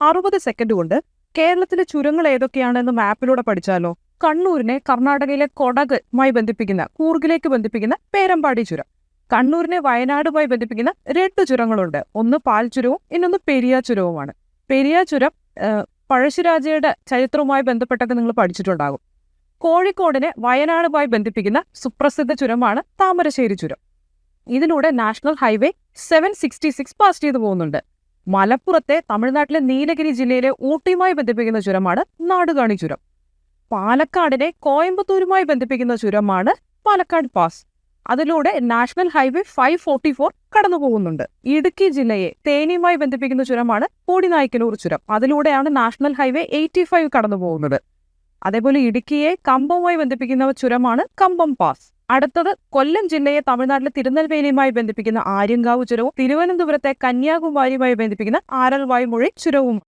അറുപത് സെക്കൻഡ് കൊണ്ട് കേരളത്തിലെ ചുരങ്ങൾ ഏതൊക്കെയാണെന്ന് മാപ്പിലൂടെ പഠിച്ചാലോ? കണ്ണൂരിനെ കർണാടകയിലെ കൊടകുമായി ബന്ധിപ്പിക്കുന്ന കൂർഗിലേക്ക് ബന്ധിപ്പിക്കുന്ന പേരമ്പാടി ചുരം. കണ്ണൂരിനെ വയനാടുമായി ബന്ധിപ്പിക്കുന്ന രണ്ട് ചുരങ്ങളുണ്ട്. ഒന്ന് പാൽ ചുരവും ഇന്നൊന്ന് പെരിയ ചുരവുമാണ്. പെരിയ ചുരം പഴശ്ശിരാജയുടെ ചരിത്രവുമായി ബന്ധപ്പെട്ടൊക്കെ നിങ്ങൾ പഠിച്ചിട്ടുണ്ടാകും. കോഴിക്കോടിനെ വയനാടുമായി ബന്ധിപ്പിക്കുന്ന സുപ്രസിദ്ധ ചുരമാണ് താമരശ്ശേരി ചുരം. ഇതിലൂടെ national highway seven sixty six pass ചെയ്തു പോകുന്നുണ്ട്. മലപ്പുറത്തെ തമിഴ്നാട്ടിലെ നീലഗിരി ജില്ലയിലെ ഊട്ടിയുമായി ബന്ധിപ്പിക്കുന്ന ചുരമാണ് നാടുകാണി ചുരം. പാലക്കാടിനെ കോയമ്പത്തൂരുമായി ബന്ധിപ്പിക്കുന്ന ചുരമാണ് പാലക്കാട് പാസ്. അതിലൂടെ national highway five forty four കടന്നു പോകുന്നുണ്ട് ഇടുക്കി ജില്ലയെ തേനിയുമായി ബന്ധിപ്പിക്കുന്ന ചുരമാണ് കോടിനായ്ക്കനൂർ ചുരം. അതിലൂടെയാണ് നാഷണൽ ഹൈവേ എയ്റ്റി ഫൈവ് കടന്നു പോകുന്നത് അതേപോലെ ഇടുക്കിയെ കമ്പവുമായി ബന്ധിപ്പിക്കുന്ന ചുരമാണ് കമ്പം പാസ്. അടുത്തത് കൊല്ലം ജില്ലയെ തമിഴ്നാട്ടിലെ തിരുനെൽവേലിയുമായി ബന്ധിപ്പിക്കുന്ന ആര്യങ്കാവ് ചുരവും തിരുവനന്തപുരത്തെ കന്യാകുമാരിയുമായി ബന്ധിപ്പിക്കുന്ന ആരൽവായ്മൊഴി ചുരവും